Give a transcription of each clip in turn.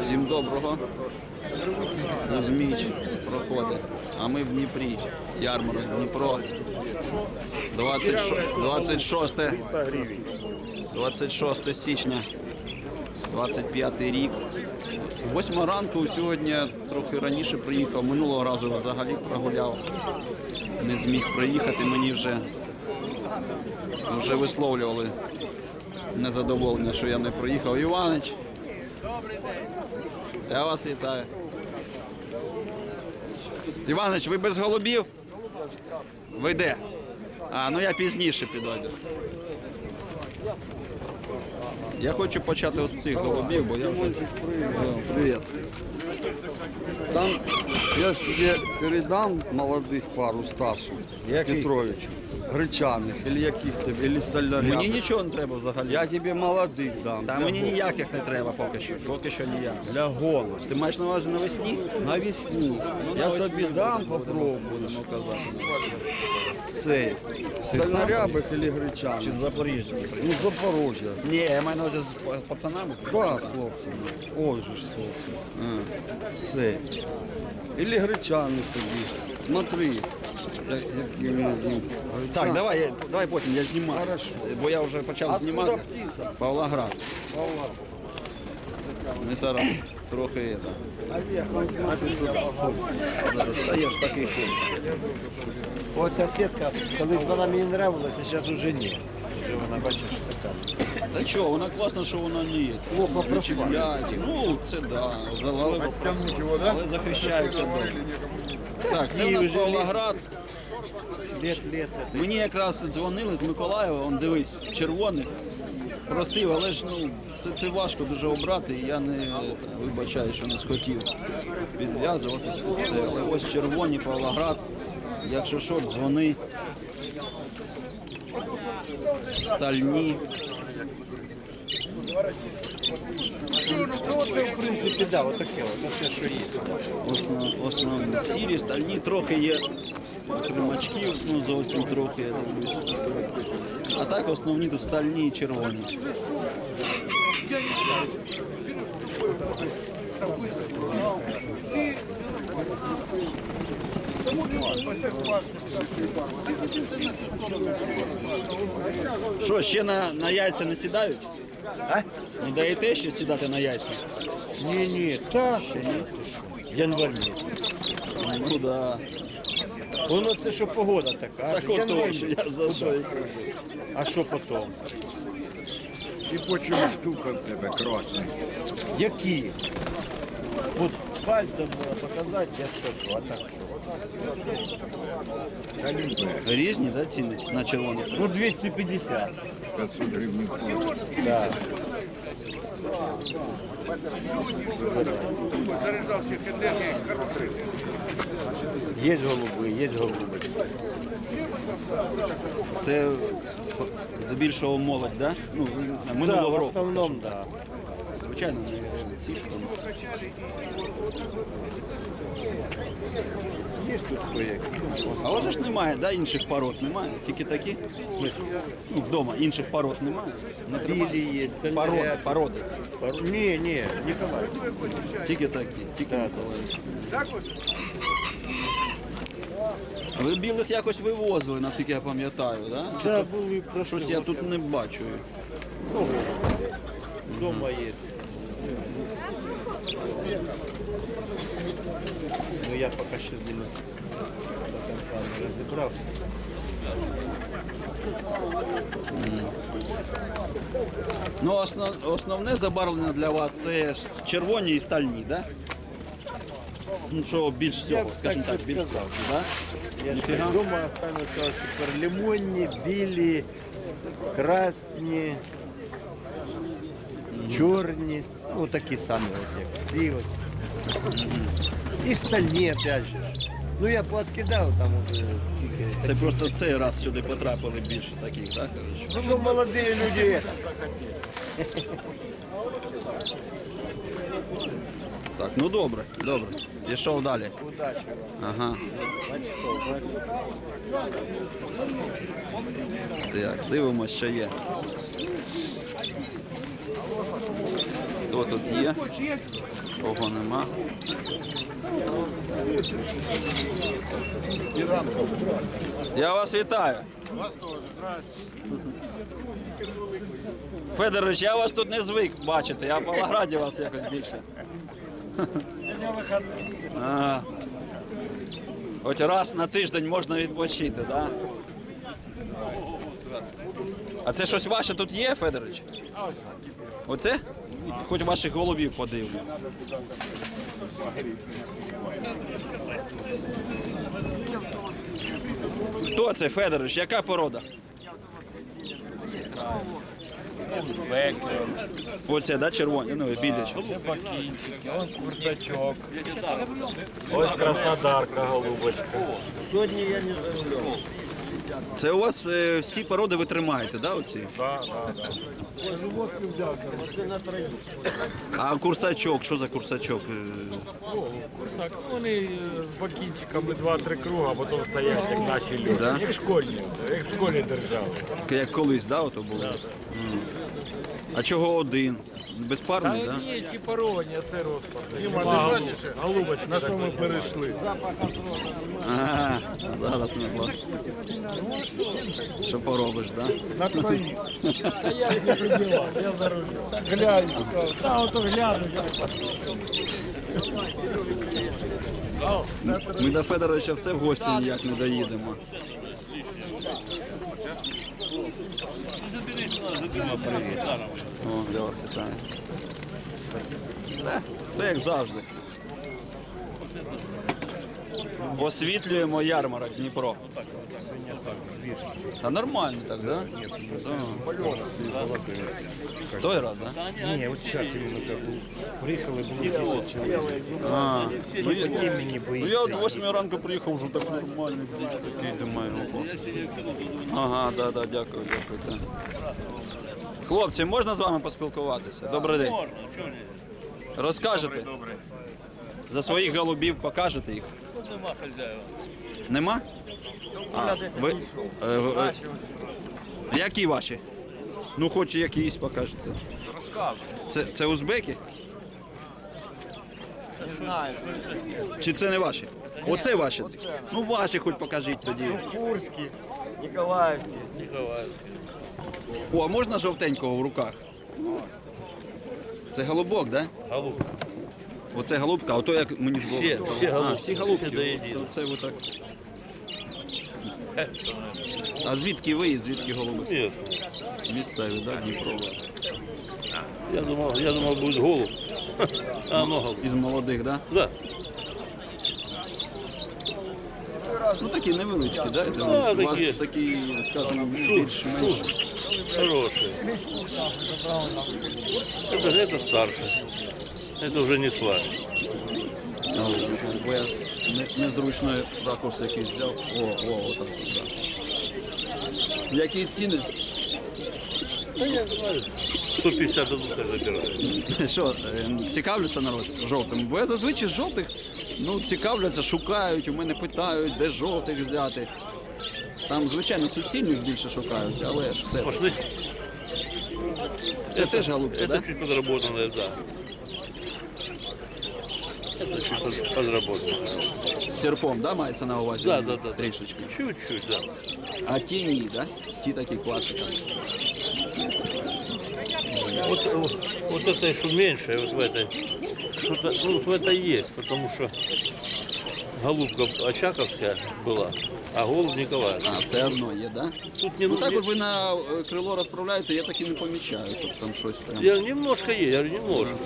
Всім доброго. Кузьміч проходить. А ми в Дніпрі. Ярмарок Дніпро. 26, 26, 26 січня 25 рік. Восьма ранку сьогодні трохи раніше приїхав. Минулого разу взагалі прогуляв. Не зміг приїхати. Мені вже, вже висловлювали незадоволення, що я не приїхав. Іванич. Я вас вітаю. Іванич, ви без голубів? Ви де? А, ну я пізніше підойду. Я хочу почати з цих голубів, бо я вже... О, Привіт. Там я ж тебе передам молодих пару Стасу Петровичу, гречаних, или яких тебе, или столярів. Мені нічого не треба взагалі. Я тебе молодих дам. Та для мені гона. ніяких не треба поки що. Поки що ніяк. Для гона. Ти маєш на увазі навесні? Навесні. Ну, я навесні тобі дам, попробуй. Будемо казати. Цей. Столярябих или Чи з Запоріжжя? Ну, Запорожжя. Ні, я маю на увазі з пацанами. Да, з хлопцями. Ой же ж хлопці. Цей. Или гречаних тобі. Смотри, які один. Так, давай, я- давай потім, я знімаю. Хорошо. Бо я вже почав Откуда знімати. птиця? Павлоград. Ми зараз трохи это. Зараз стаєш такий хочеш. Оця сітка, колись вона мені нравилася, зараз уже ні. Вже вона, бачиш, така. Та чого, вона класна, що вона не є. Плохо причіпляється. Ну, це да. Але, але захищається добре. Так, це у нас Павлоград. Мені якраз дзвонили з Миколаєва, он дивись, червоний. Просив, але ж ну це, це важко дуже обрати. і Я не вибачаю, що не схотів відв'язуватись. Все. Але ось червоні Павлоград. Якщо що, дзвони. Стальні. Ну, це, в принципі, да, отаке, от, все, що є. Основ, основні сірі, стальні, трохи є кримачків, ну зовсім трохи, я дивлюсь. А так основні тут стальні і червоні. Що, ще на, на яйця не сідають? А? Не даєте ще сідати на яйця? Ні, ні, та, ще ні. Январь місяць. Ну да. Воно це що погода така. Так Январь отож, місяць. я за що і кажу. А що потім? І по чому штука в тебе красна? Які? От пальцем було показати, я скажу, а так що? Різні, да, ціни на червоних? Ну, 250. 500 гривень. Да. Є голуби, є голуби. Це здебільшого молодь, да? Ну, Да, минулого в року. основному, да. Звичайно, не ці що там. Є тут кое А у вас ж немає, да, інших пород немає? Тільки такі? Ну, вдома інших пород немає. Не тримає? Білі є, Породи. Пор- Ні, ні, Ніколай. Тільки такі, тільки Миколаївські. Ви білих якось вивозили, наскільки я пам'ятаю, да? Да, були прошлі Щось я тут не бачу. Дома є. Я поки ще з ними до конца не розібрався. Ну, основ, основне забарвлення для вас це ж червоні і стальні, да? Ну, що більш Я всього, скажімо так більш сказав. всього, да? Я ж Ніфіга. вдома остануться тепер лимонні, білі, красні, чорні, ну такі самі, от як ці от. І стальні опять же. Ну я пооткидав там от, е, тільки. Це просто цей раз сюди потрапили більше таких, так? Ну, що молоді люди. Так, ну добре, добре. Пішов далі. Удачі вам. Ага. Так, дивимось, що є. Хто тут є? Кого нема? Я вас вітаю. Федорович, я вас тут не звик бачити, я в Павлограді вас якось більше. А, Хоч раз на тиждень можна відпочити, так? А це щось ваше тут є, Федорович? Оце? Хоч ваших голубів подивлюсь. Хто це, Федорович? Яка порода? Оце, да, червоні? Ну, білі. Це бакінчики, он курсачок. Ось краснодарка голубочка. Сьогодні я не заробляв. Це у вас е, всі породи ви тримаєте, да, оці? Да, да, да. А курсачок, що за курсачок? Е, Курсак, вони е, з бакінчиками два-три круга, а потім стоять, як наші люди. Да? Як школьні, як в школі держали. Як колись, да, ото було? М. А чого один? Безпарний, да? ні, ті паровані, а це розпад. Голубочка. На що ми перейшли? Ага, зараз ми бачимо. Що поробиш, да? На троїх. Та я не прибивав, я за рулем. Глянь. Та ото гляну. Ми до Федоровича все в гості ніяк не доїдемо. О, для вас вітаю. Все як завжди. Освітлюємо ярмарок Дніпро. Та нормально так, да? Да. Той раз, да? Ні, от зараз іменно так був. Приїхали, було 10 чоловік. А, ну, я, Такі мені ну, я от 8 ранку приїхав, вже так нормально, більш такий, думаю, ого. Ага, да, да, дякую, дякую. Так. Хлопці, можна з вами поспілкуватися? Добрий день. Можна, чого ні? Розкажете? За своїх голубів покажете їх? Тут Нема хазяїва. Нема? А, ви, е, ви- які ваші? Ну, хоч якісь покажете. Розказуй. Це, це узбеки? Чи це не ваші? Оце ваші. Ну ваші хоч покажіть тоді. Курські, Ніколаївські. О, а можна жовтенького в руках? Це голубок, так? Да? Голубка. Оце голубка, а то як мені було. Всі- всі А, голубки, всі голубки. всі до єдиного. Це, це ви. А звідки ви і звідки голуби? Ясно. Місцеві, да, Дніпро. Я думал, я думал, будет голубь. А, ну, голубь. Із молодих, да? Да. Ну такі невеличкі, да? Я Да, У вас такі. такі, скажімо, більш-менш. Хорошие. Это, это старше. Это уже не свадьба. А, от, Бо я не- незручно ракурс якийсь взяв. О, о, отак, да. Які ціни? Да я знаю. 150 дадут, я забираю. Що, е, цікавляться народ жовтим? Бо я зазвичай з жовтих ну, цікавляться, шукають, у мене питають, де жовтих взяти. Там, звичайно, суцільних більше шукають, але ж все. Пошли. Це теж голубки, Это так? чуть подработанное, да. Это чуть под- подработанное. З серпом, да, мається на увазі? Да, да, да. Трішечки. Чуть-чуть, да. А ті ні, да? Ті такі класика. Вот, вот, вот это еще меньше, вот в этой. Что-то, ну, вот в это есть, потому что голубка Очаковская была, а голубь Николаев. А, все одно є, да? Тут не, Ну так от ви на е, крило розправляєте, я так і не помічаю, щоб там щось прям. Я немножко есть, я говорю, немножко.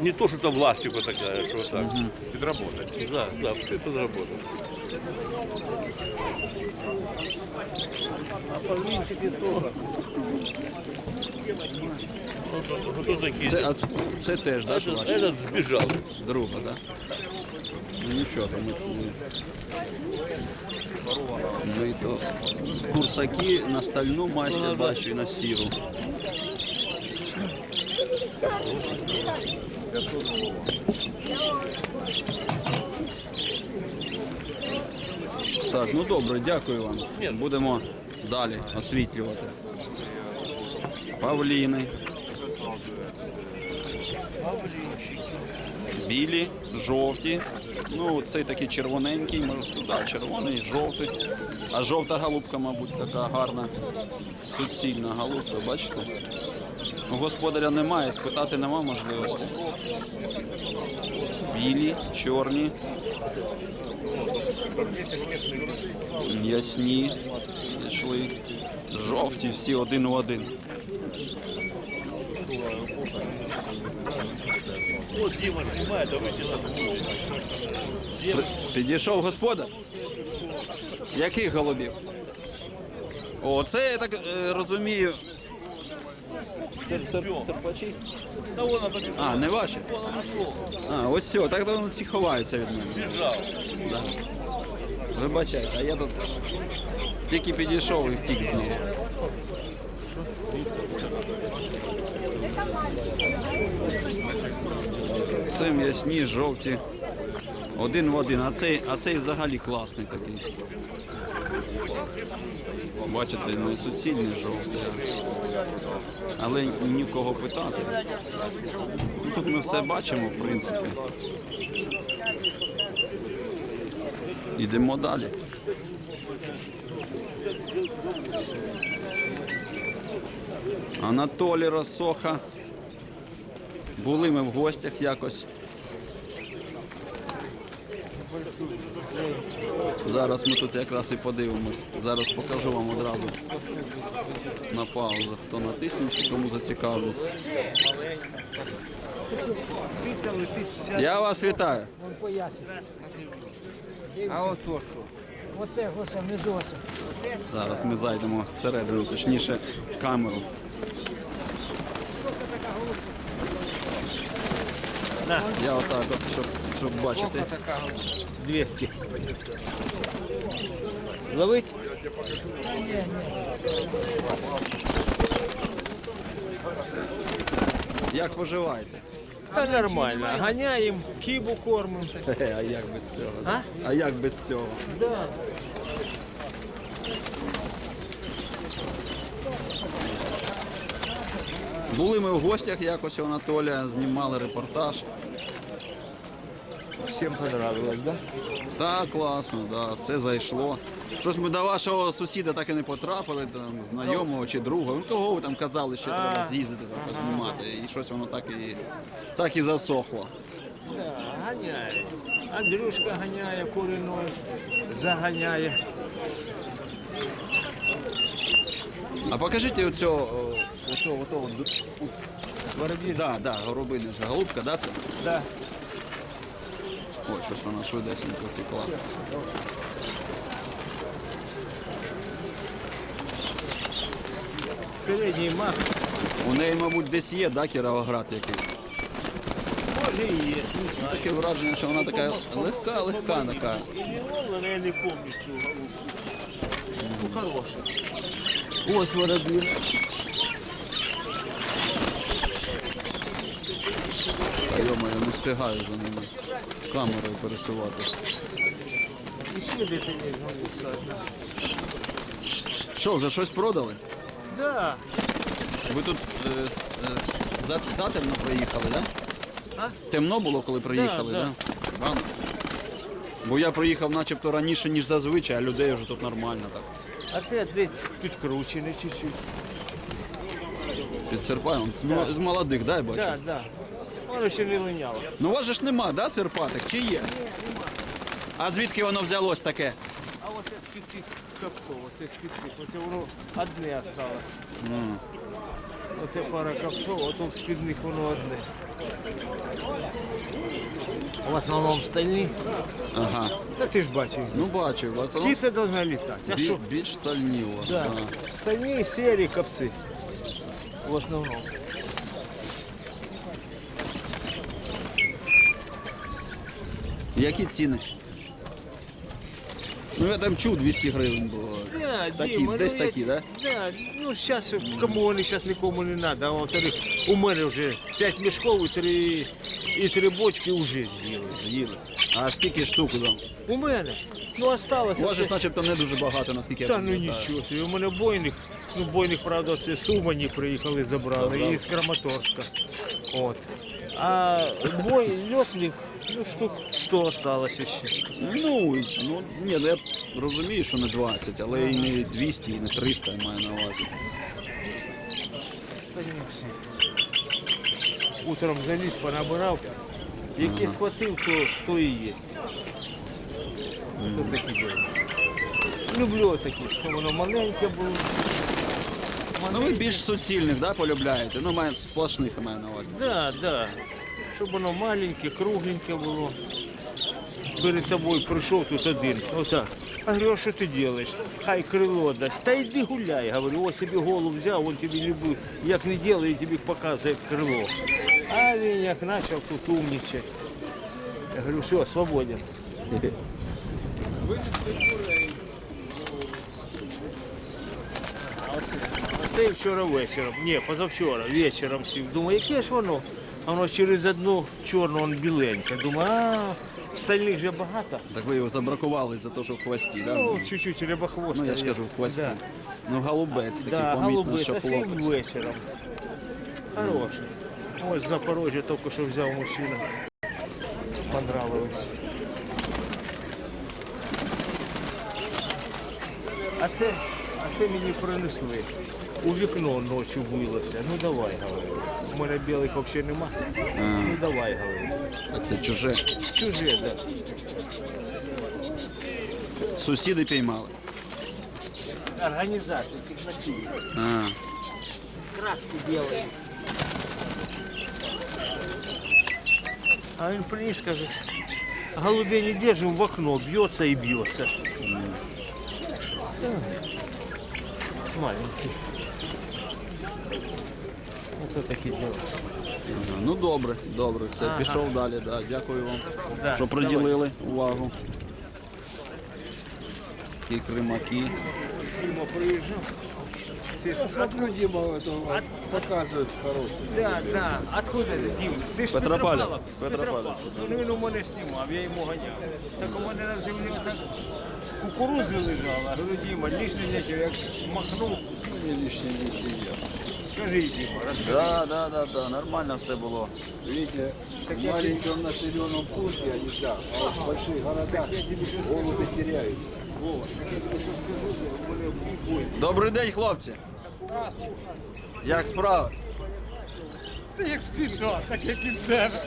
Не то, что там ластика такая, что вот так. Подработать. Да, да, все подработать. А павлинчики тоже. Вот такие. Це, а, це- це теж, да, що этот, ваші? этот сбежал. Друга, да? Ну нічого, там ми, ми то курсаки на стальну я бачу, і на сіру. Так, ну добре, дякую вам. Будемо далі освітлювати. Павліни. Білі, жовті. Ну, цей такий червоненький, сказати, да, червоний, жовтий. А жовта голубка, мабуть, така гарна, суцільна голубка, бачите? У господаря немає, спитати нема можливості. Білі, чорні. Ясні йшли. Жовті, всі один у один. Вот Дима снимает, давайте При- Підійшов господар. Яких голубів? О, це я так е, розумію. Це, це, серпачі? А, не ваші? А, ось все, так то вони всі ховаються від мене. Бежал. Да. Вибачайте, а я тут тільки підійшов і втік з нього. Це м'ясні, жовті. Один в один, а цей, а цей взагалі класний такий. Бачите, не суцільний жовтий. Але ні в кого питати. Ну, Тут ми все бачимо, в принципі. Йдемо далі. Анатолій Росоха. Були ми в гостях якось. Зараз ми тут якраз і подивимось. Зараз покажу вам одразу на паузу, хто натиснув, кому зацікавлено. Я вас вітаю. А от то що? Оце, оце, внизу оце. Зараз ми зайдемо всередину, точніше в камеру. Я отак, от, щоб, щоб бачити. 200. Ловить? Як поживаєте? Та нормально. Ганяємо, кібу кормимо. А як без цього? А, а як без цього? Да. Були ми в гостях якось у Анатолія, знімали репортаж. Всім понравилось, да? Так, класно, да, все зайшло. Щось ми до вашого сусіда так і не потрапили, там, знайомого чи друга. Ну, кого ви там казали, що треба з'їздити там, познімати. І щось воно так і, так і засохло. Да, ганяє. Андрюшка ганяє куриной, заганяє. А покажіть оцього, оцього, оцього, Воробій. да, да, горобини ж, голубка, да, це? Да. Ой, щось вона швидесенько втекла. Передній мах. У неї, мабуть, десь є, да, кіровоград якийсь. Може і є. Таке враження, що вона така легка, легка така. Ловлена, я не пам'ятаю цю голубку. Ну, хороша. Ось воробій. Та йомаю, не встигаю за ними камерою пересувати. Що, вже щось продали? Да. Ви тут е, е, за, затемно приїхали, так? А? Темно було, коли приїхали, Да, так? Да. Бо я приїхав начебто раніше, ніж зазвичай, а людей вже тут нормально так. А це десь підкручений чуть-чуть. Під серпаєм. Ну, з молодих, дай бачу. Так, так. Воно ще не линяло. Ну у вас же ж нема, да, серпатих? Чи є? А звідки воно взялось таке? А оце з цих капков, оце з цих, оце воно одне осталось. Оце пара капков, ото з-під них воно одне. В основному стальні. Ага. Та ти ж бачив. Ну бачу, у вас воно Птиця должна літати. А бі- що? більш стальні у вас. Да. Стальні сірі капці. В основному. Які ціни? Ну я там чув 200 гривень було. Да, Такі, Дима, десь ну, такі, я- да? Да, ну зараз кому вони зараз нікому не треба. А во-вторых, у мене вже 5 мішків і 3, і 3 бочки вже з'їли. З'їли. А скільки штук там? У мене. Ну осталося. У вас же ж начебто не дуже багато, наскільки я Та ну пам'ятаю. нічого, собі. у мене бойних, ну бойних, правда, це з Умані приїхали, забрали, і з Краматорська. От. А бой льотних, ну штук 100 осталось ще. Ну, і- ну ні, ну я розумію, що не 20, але і не 200, і не 300 я маю на увазі. Утром заліз, понабирав. Які схватив, то, то і є. Це такі діла. Люблю такі, що воно маленьке було. Ну ви більш суцільних, да, полюбляєте? Ну, маю сплошних я маю на увазі. Да, да. Щоб воно маленьке, кругленьке було. Перед тобою прийшов тут один. Отак. А говорю, а що ти робиш? Хай крило дасть. Та йди гуляй. Говорю, ось тобі голову взяв, він тобі любив. Як не робить, тобі показує крило. А він як почав тут умнічати. Я говорю, все, свободен. А це вчора вечором. Ні, позавчора вечором сів. Думаю, яке ж воно? А воно через одну чорну, он біленьке. Думаю, а стальних же багато. Так ви його забракували за те, що в хвості, да? Ну, чуть-чуть рябохвост. Ну я ж кажу, в хвості. Да. Ну, голубець такий, Да, помітно, голубець, що а сів хлопець. вечором. Хороший. Ось з Запорожжя тільки що взяв мужчина. Понравилось. А це, а це мені принесли. У вікно ночі вилося. Ну давай, говорю. У мене білих взагалі нема. Ну давай, говорю. А Це чуже. Чуже, да. Сусіди піймали. Организация технологии. А, Краску делаем. А он приніс, каже, голубей не держим в окно, бьется и бьется. Маленький. Вот такі діла. ага. Ну добре, добре. Все, пішов далі. Да. Дякую вам, Да, що приділили увагу. Ті кримаки. Дима приїжджав. Я смотрю, Дима это показывает хороший. Да, да. Откуда ти, Дім? Ти ж Петропавлів. Петропавлів. Ну він у мене знімав, я йому ганяв. Так у мене на землі так кукурузи лежала. Говорю, Діма, лишнє нічого, як махнув. Не лишний не сидел. Скажи, Діма, розкажи. Да, да, да, да, нормально все було. Видите, в маленьком населенном пункте они да, а в больших городах голуби теряются. Добрий день, хлопці. Як справи? Та як всі, то, так як і в тебе.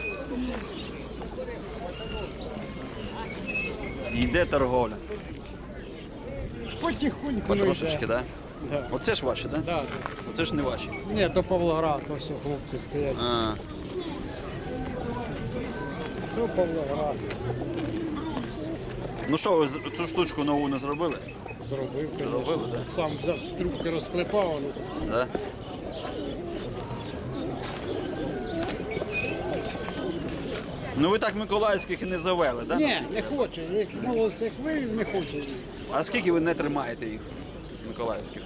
Йде торговля. Потихоньку. Потрошечки, так? Да? Да. Оце ж ваші, так? Да? Да. Оце ж не ваші. Ні, то Павлоград, то все хлопці стоять. А, То Павлоград. ну що, ви з- цю штучку нову не зробили? Зробив, Зробили, да? Сам взяв струбки розклепав. ну, Да? Ну ви так миколаївських і не завели, так? Да? Ні, не хоче. Як молодцях вивів, не хоче. А скільки ви не тримаєте їх? Миколаївських?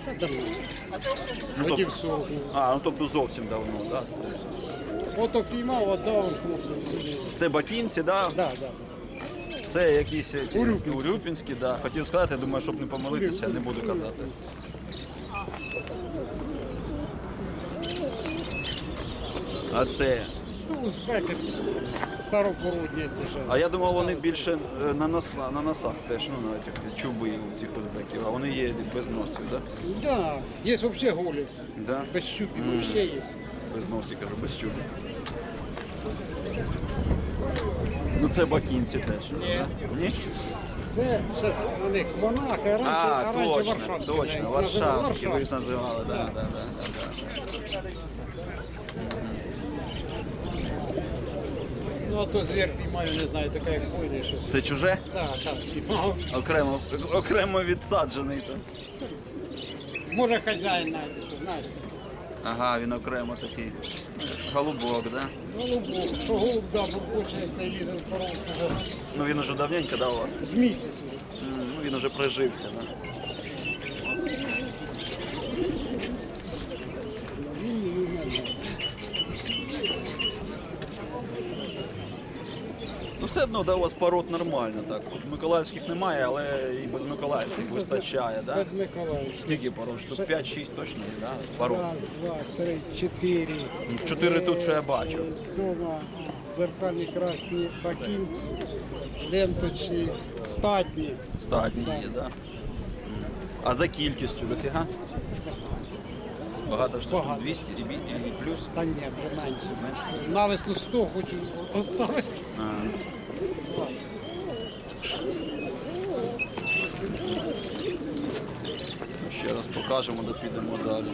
Ну, Тоді тобто- в. А, ну тобто зовсім давно, так? Да? Це, Ото піймав, віддав хлопцям сюди. це бакінці, да? Да, да. Це якісь ті, Урюпінські. урюпінські, да. Хотів сказати, думаю, щоб не помилитися, не буду казати. А це. Узбеки старопородні це ще. А я думав, вони більше е, на, нос, на носах теж, ну, на тих чуби у цих узбеків, а вони є без носів, так? Да, є взагалі голі. Да? Да? Без щупів взагалі є. Без носі, кажу, без чуби. Ну це бакінці теж. Ні. Ні? Це зараз на них монахи, а раніше, А, а раніше точно, Варшавські. точно, Варшавські, ви їх називали, да, да, да, да, да. Ну, а то звір піймаю, не знаю, така як пойде, що. Це чуже? Так, так, піймав. Окремо, окремо відсаджений. То. Може хазяїн знайде, знаєш. Ага, він окремо такий. Голубок, да? Голубок, що голуб дав, бо хоче цей лізе з коровки вже Ну він уже давненько, да, у вас? з місяця. М, Ну він уже прижився, да? Все одно да, у вас пород нормально. Так. От Миколаївських немає, але і без Миколаївських вистачає. Да? Без Миколаївських. Скільки пород? Штук 5-6 точно є, да? пород. Раз, два, три, чотири. Чотири тут, що я бачу. Дома дзеркальні красні бакінці, ленточні, статні. Статні є, да? А за кількістю дофіга? Багато штук Багато. 200 і, бі- і плюс. Та ні, вже менше. Навесну 100 хочу оставити. Ще раз покажемо, де підемо далі.